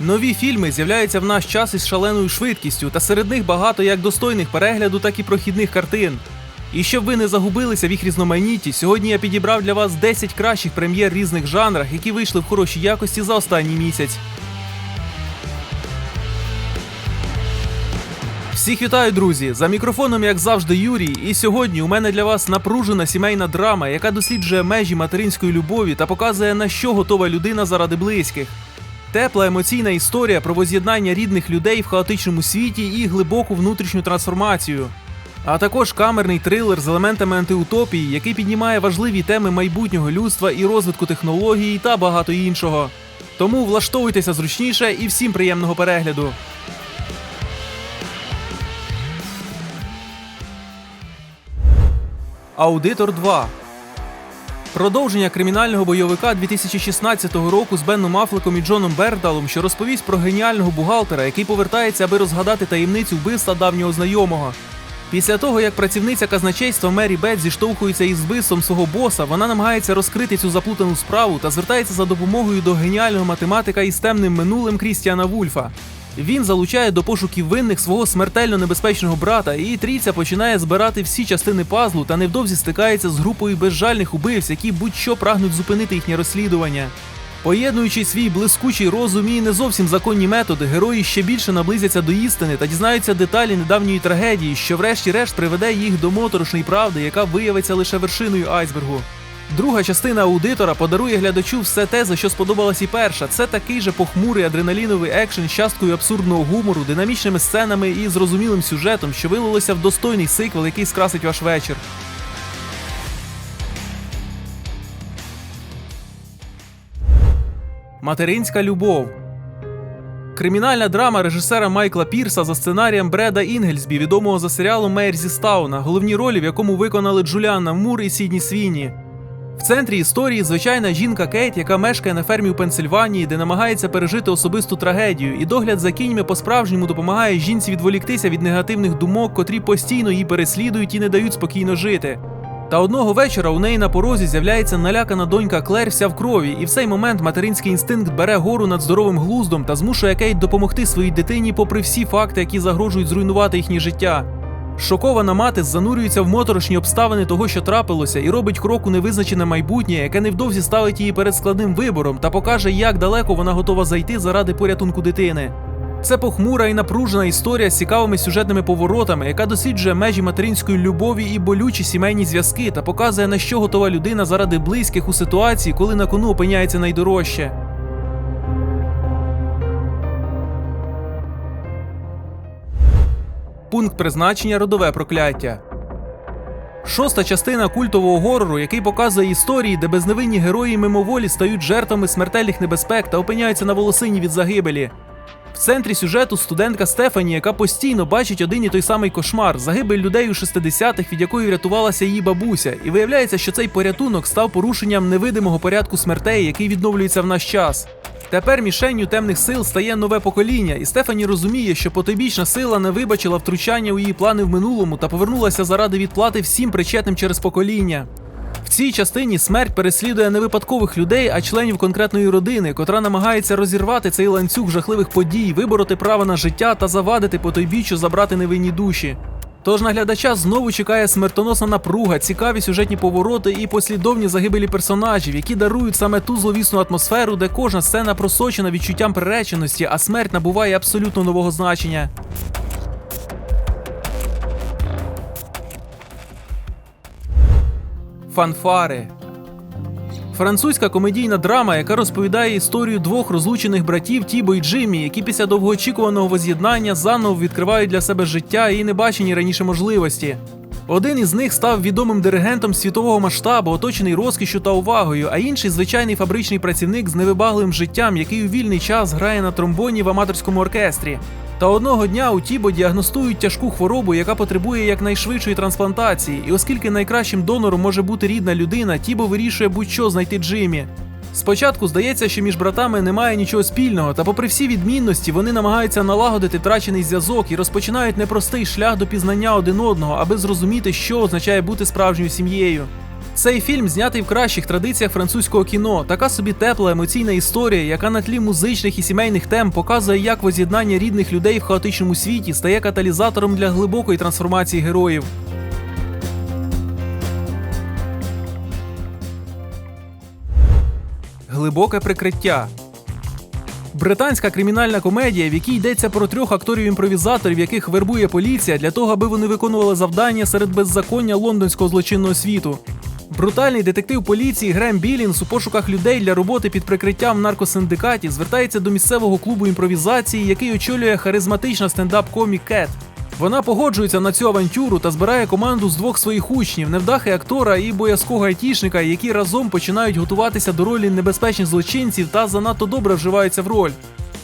Нові фільми з'являються в наш час із шаленою швидкістю, та серед них багато як достойних перегляду, так і прохідних картин. І щоб ви не загубилися в їх різноманітті, сьогодні я підібрав для вас 10 кращих прем'єр різних жанрах, які вийшли в хорошій якості за останній місяць. Всіх вітаю, друзі! За мікрофоном, як завжди, Юрій. І сьогодні у мене для вас напружена сімейна драма, яка досліджує межі материнської любові та показує, на що готова людина заради близьких. Тепла емоційна історія про воз'єднання рідних людей в хаотичному світі і глибоку внутрішню трансформацію. А також камерний трилер з елементами антиутопії, який піднімає важливі теми майбутнього людства і розвитку технологій та багато іншого. Тому влаштовуйтеся зручніше і всім приємного перегляду. Аудитор 2 Продовження кримінального бойовика 2016 року з Бенном Афлеком і Джоном Бердалом, що розповість про геніального бухгалтера, який повертається, аби розгадати таємницю вбивства давнього знайомого. Після того, як працівниця казначейства Мері Бет зіштовхується із вбивством свого боса, вона намагається розкрити цю заплутану справу та звертається за допомогою до геніального математика із темним минулим Крістіана Вульфа. Він залучає до пошуків винних свого смертельно небезпечного брата, і трійця починає збирати всі частини пазлу та невдовзі стикається з групою безжальних убивць, які будь-що прагнуть зупинити їхнє розслідування. Поєднуючи свій блискучий розум і не зовсім законні методи, герої ще більше наблизяться до істини та дізнаються деталі недавньої трагедії, що врешті-решт приведе їх до моторошної правди, яка виявиться лише вершиною айсбергу. Друга частина аудитора подарує глядачу все те, за що сподобалась і перша. Це такий же похмурий адреналіновий екшен з часткою абсурдного гумору, динамічними сценами і зрозумілим сюжетом, що вилилося в достойний сиквел, який скрасить ваш вечір. Материнська любов. Кримінальна драма режисера Майкла Пірса за сценарієм Бреда Інгельсбі, відомого за серіалом Мейр зі Стауна, головні ролі, в якому виконали Джуліанна Мур і Сідні Свіні. В центрі історії звичайна жінка Кейт, яка мешкає на фермі у Пенсильванії, де намагається пережити особисту трагедію, і догляд за кіньми по-справжньому допомагає жінці відволіктися від негативних думок, котрі постійно її переслідують і не дають спокійно жити. Та одного вечора у неї на порозі з'являється налякана донька Клер вся в крові, і в цей момент материнський інстинкт бере гору над здоровим глуздом та змушує Кейт допомогти своїй дитині, попри всі факти, які загрожують зруйнувати їхнє життя. Шокована мати занурюється в моторошні обставини того, що трапилося, і робить крок у невизначене майбутнє, яке невдовзі ставить її перед складним вибором та покаже, як далеко вона готова зайти заради порятунку дитини. Це похмура і напружена історія з цікавими сюжетними поворотами, яка досліджує межі материнської любові і болючі сімейні зв'язки та показує, на що готова людина заради близьких у ситуації, коли на кону опиняється найдорожче. Пункт призначення родове прокляття. Шоста частина культового горору, який показує історії, де безневинні герої мимоволі стають жертвами смертельних небезпек та опиняються на волосині від загибелі. В центрі сюжету студентка Стефані, яка постійно бачить один і той самий кошмар загибель людей у 60-х, від якої врятувалася її бабуся, і виявляється, що цей порятунок став порушенням невидимого порядку смертей, який відновлюється в наш час. Тепер мішенню темних сил стає нове покоління, і Стефані розуміє, що потойбічна сила не вибачила втручання у її плани в минулому та повернулася заради відплати всім причетним через покоління. В цій частині смерть переслідує не випадкових людей, а членів конкретної родини, котра намагається розірвати цей ланцюг жахливих подій, вибороти право на життя та завадити потойбіччю забрати невинні душі. Тож наглядача знову чекає смертоносна напруга, цікаві сюжетні повороти і послідовні загибелі персонажів, які дарують саме ту зловісну атмосферу, де кожна сцена просочена відчуттям приреченості, а смерть набуває абсолютно нового значення. Фанфари. Французька комедійна драма, яка розповідає історію двох розлучених братів Тібо і Джиммі, які після довгоочікуваного воз'єднання заново відкривають для себе життя і небачені раніше можливості. Один із них став відомим диригентом світового масштабу, оточений розкішю та увагою, а інший звичайний фабричний працівник з невибагливим життям, який у вільний час грає на тромбоні в аматорському оркестрі. Та одного дня у Тібо діагностують тяжку хворобу, яка потребує якнайшвидшої трансплантації. І оскільки найкращим донором може бути рідна людина, Тібо вирішує будь-що знайти Джиммі. Спочатку здається, що між братами немає нічого спільного, та попри всі відмінності, вони намагаються налагодити втрачений зв'язок і розпочинають непростий шлях до пізнання один одного, аби зрозуміти, що означає бути справжньою сім'єю. Цей фільм знятий в кращих традиціях французького кіно. Така собі тепла емоційна історія, яка на тлі музичних і сімейних тем показує, як воз'єднання рідних людей в хаотичному світі стає каталізатором для глибокої трансформації героїв. Глибоке прикриття. Британська кримінальна комедія, в якій йдеться про трьох акторів-імпровізаторів, яких вербує поліція для того, аби вони виконували завдання серед беззаконня лондонського злочинного світу. Брутальний детектив поліції Грем Білінс у пошуках людей для роботи під прикриттям в наркосиндикаті звертається до місцевого клубу імпровізації, який очолює харизматична стендап-комік Кет. Вона погоджується на цю авантюру та збирає команду з двох своїх учнів, невдахи актора і боязкого айтішника, які разом починають готуватися до ролі небезпечних злочинців та занадто добре вживаються в роль.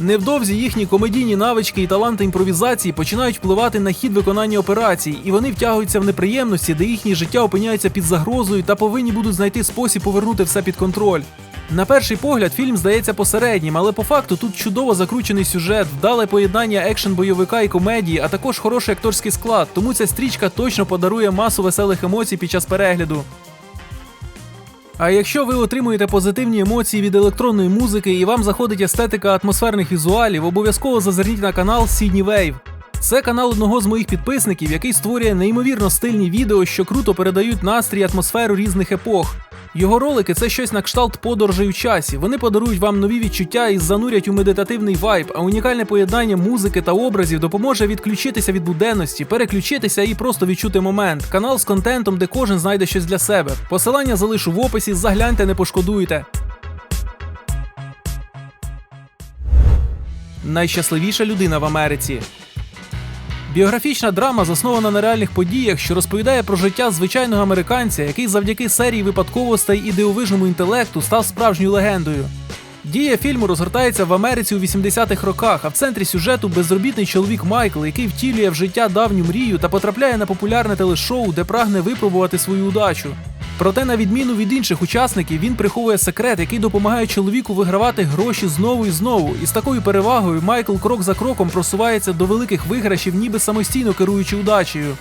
Невдовзі їхні комедійні навички і таланти імпровізації починають впливати на хід виконання операцій, і вони втягуються в неприємності, де їхнє життя опиняється під загрозою та повинні будуть знайти спосіб повернути все під контроль. На перший погляд фільм здається посереднім, але по факту тут чудово закручений сюжет, вдале поєднання екшен бойовика і комедії, а також хороший акторський склад. Тому ця стрічка точно подарує масу веселих емоцій під час перегляду. А якщо ви отримуєте позитивні емоції від електронної музики і вам заходить естетика атмосферних візуалів, обов'язково зазирніть на канал Sydney Wave. Це канал одного з моїх підписників, який створює неймовірно стильні відео, що круто передають настрій атмосферу різних епох. Його ролики це щось на кшталт подорожей у часі. Вони подарують вам нові відчуття і занурять у медитативний вайб, а унікальне поєднання музики та образів допоможе відключитися від буденності, переключитися і просто відчути момент. Канал з контентом, де кожен знайде щось для себе. Посилання залишу в описі, загляньте, не пошкодуєте. Найщасливіша людина в Америці. Біографічна драма заснована на реальних подіях, що розповідає про життя звичайного американця, який завдяки серії випадковостей і дивовижному інтелекту став справжньою легендою. Дія фільму розгортається в Америці у 80-х роках, а в центрі сюжету безробітний чоловік Майкл, який втілює в життя давню мрію та потрапляє на популярне телешоу, де прагне випробувати свою удачу. Проте, на відміну від інших учасників, він приховує секрет, який допомагає чоловіку вигравати гроші знову і знову. І з такою перевагою Майкл крок за кроком просувається до великих виграшів, ніби самостійно керуючи удачею.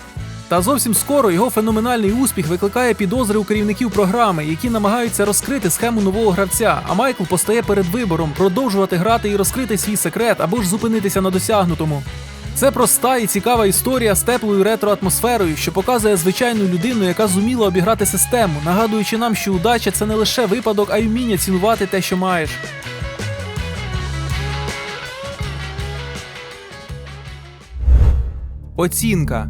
Та зовсім скоро його феноменальний успіх викликає підозри у керівників програми, які намагаються розкрити схему нового гравця. А Майкл постає перед вибором продовжувати грати і розкрити свій секрет або ж зупинитися на досягнутому. Це проста і цікава історія з теплою ретро-атмосферою, що показує звичайну людину, яка зуміла обіграти систему, нагадуючи нам, що удача це не лише випадок, а й вміння цінувати те, що маєш. Оцінка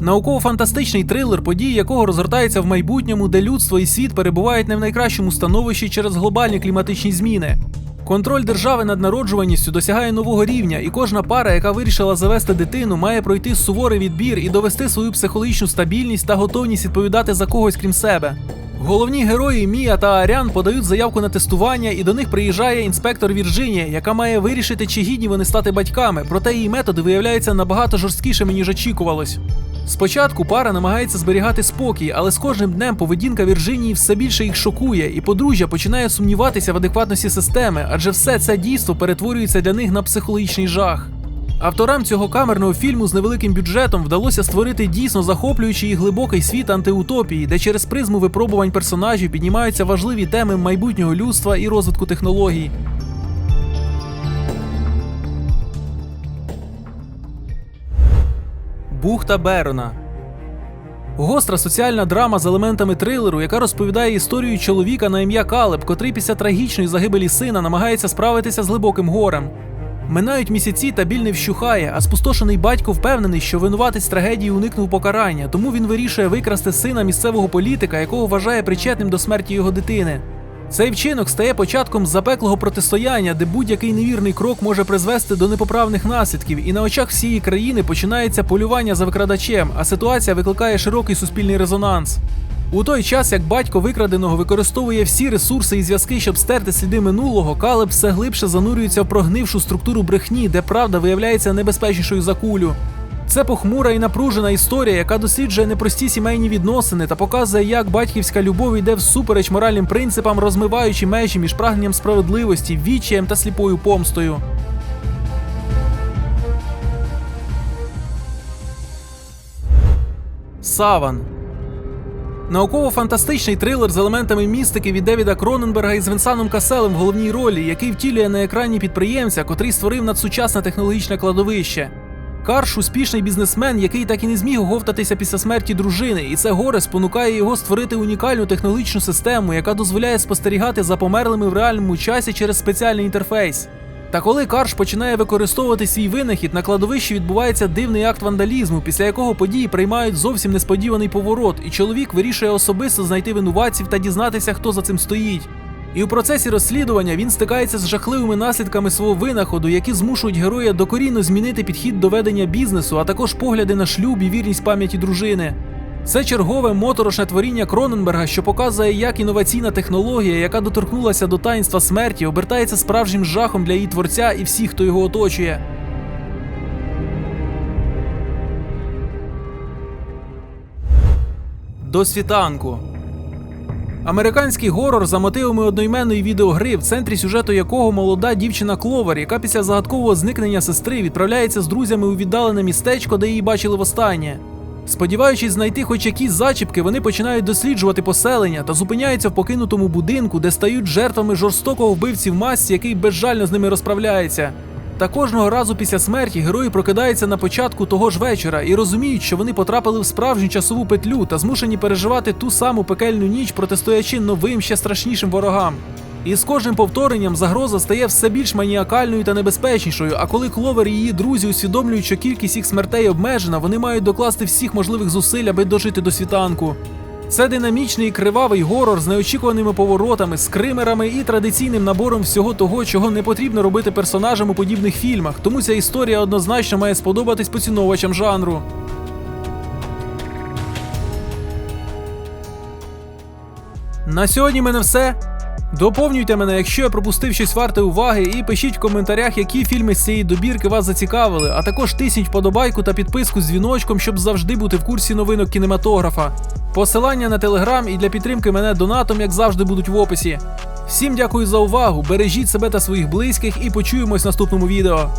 Науково-фантастичний трилер, події якого розгортаються в майбутньому, де людство і світ перебувають не в найкращому становищі через глобальні кліматичні зміни. Контроль держави над народжуваністю досягає нового рівня, і кожна пара, яка вирішила завести дитину, має пройти суворий відбір і довести свою психологічну стабільність та готовність відповідати за когось крім себе. Головні герої Мія та Арян подають заявку на тестування, і до них приїжджає інспектор Вірджинія, яка має вирішити, чи гідні вони стати батьками, проте її методи виявляються набагато жорсткішими, ніж очікувалось. Спочатку пара намагається зберігати спокій, але з кожним днем поведінка Вірджинії все більше їх шокує, і подружжя починає сумніватися в адекватності системи, адже все це дійство перетворюється для них на психологічний жах. Авторам цього камерного фільму з невеликим бюджетом вдалося створити дійсно захоплюючий і глибокий світ антиутопії, де через призму випробувань персонажів піднімаються важливі теми майбутнього людства і розвитку технологій. Бухта Берона. Гостра соціальна драма з елементами трилеру, яка розповідає історію чоловіка на ім'я Калеб, котрий після трагічної загибелі сина намагається справитися з глибоким горем. Минають місяці та біль не вщухає, а спустошений батько впевнений, що винуватець трагедії уникнув покарання, тому він вирішує викрасти сина місцевого політика, якого вважає причетним до смерті його дитини. Цей вчинок стає початком запеклого протистояння, де будь-який невірний крок може призвести до непоправних наслідків, і на очах всієї країни починається полювання за викрадачем, а ситуація викликає широкий суспільний резонанс. У той час, як батько викраденого використовує всі ресурси і зв'язки, щоб стерти сліди минулого, Калеб все глибше занурюється в прогнившу структуру брехні, де правда виявляється небезпечнішою за кулю. Це похмура і напружена історія, яка досліджує непрості сімейні відносини та показує, як батьківська любов йде всупереч моральним принципам, розмиваючи межі між прагненням справедливості, відчаєм та сліпою помстою. Саван Науково-фантастичний трилер з елементами містики від Девіда Кроненберга із Венсаном Каселем в головній ролі, який втілює на екрані підприємця, котрий створив надсучасне технологічне кладовище. Карш успішний бізнесмен, який так і не зміг оговтатися після смерті дружини, і це горе спонукає його створити унікальну технологічну систему, яка дозволяє спостерігати за померлими в реальному часі через спеціальний інтерфейс. Та коли Карш починає використовувати свій винахід, на кладовищі відбувається дивний акт вандалізму, після якого події приймають зовсім несподіваний поворот, і чоловік вирішує особисто знайти винуватців та дізнатися, хто за цим стоїть. І у процесі розслідування він стикається з жахливими наслідками свого винаходу, які змушують героя докорінно змінити підхід до ведення бізнесу, а також погляди на шлюб і вірність пам'яті дружини. Це чергове моторошне творіння Кроненберга, що показує, як інноваційна технологія, яка доторкнулася до таїнства смерті, обертається справжнім жахом для її творця і всіх, хто його оточує. До світанку. Американський горор за мотивами одноіменної відеогри, в центрі сюжету якого молода дівчина Кловер, яка після загадкового зникнення сестри відправляється з друзями у віддалене містечко, де її бачили востаннє. Сподіваючись знайти хоч якісь зачіпки, вони починають досліджувати поселення та зупиняються в покинутому будинку, де стають жертвами жорстокого вбивці в масці, який безжально з ними розправляється. Та кожного разу після смерті герої прокидаються на початку того ж вечора і розуміють, що вони потрапили в справжню часову петлю та змушені переживати ту саму пекельну ніч, протистоячи новим ще страшнішим ворогам. І з кожним повторенням загроза стає все більш маніакальною та небезпечнішою. А коли Кловер і її друзі усвідомлюють, що кількість їх смертей обмежена, вони мають докласти всіх можливих зусиль, аби дожити до світанку. Це динамічний кривавий горор з неочікуваними поворотами, скримерами і традиційним набором всього того, чого не потрібно робити персонажам у подібних фільмах. Тому ця історія однозначно має сподобатись поціновувачам жанру. На сьогодні мене все. Доповнюйте мене, якщо я пропустив щось варте уваги, і пишіть в коментарях, які фільми з цієї добірки вас зацікавили, а також тисніть вподобайку та підписку з дзвіночком, щоб завжди бути в курсі новинок кінематографа. Посилання на телеграм і для підтримки мене донатом, як завжди, будуть в описі. Всім дякую за увагу, бережіть себе та своїх близьких і почуємось в наступному відео.